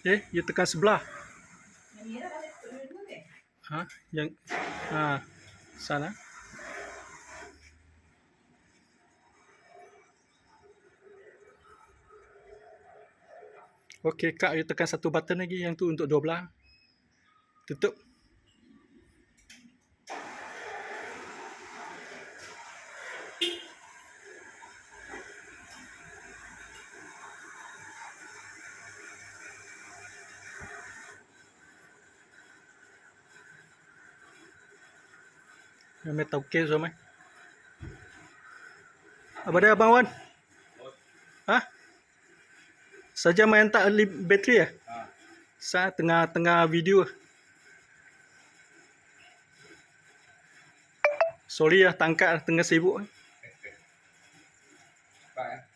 Eh, you tekan sebelah. Lah? Ha, yang ha sana. Okey, Kak, you tekan satu button lagi yang tu untuk dua belah. Tutup. Memang tahu kes so mai. Apa dia abang Wan? Ha? Saja main tak lip bateri ya? Ha. Saat tengah-tengah video. Sorry ya tangkap tengah sibuk. Baik. Ya.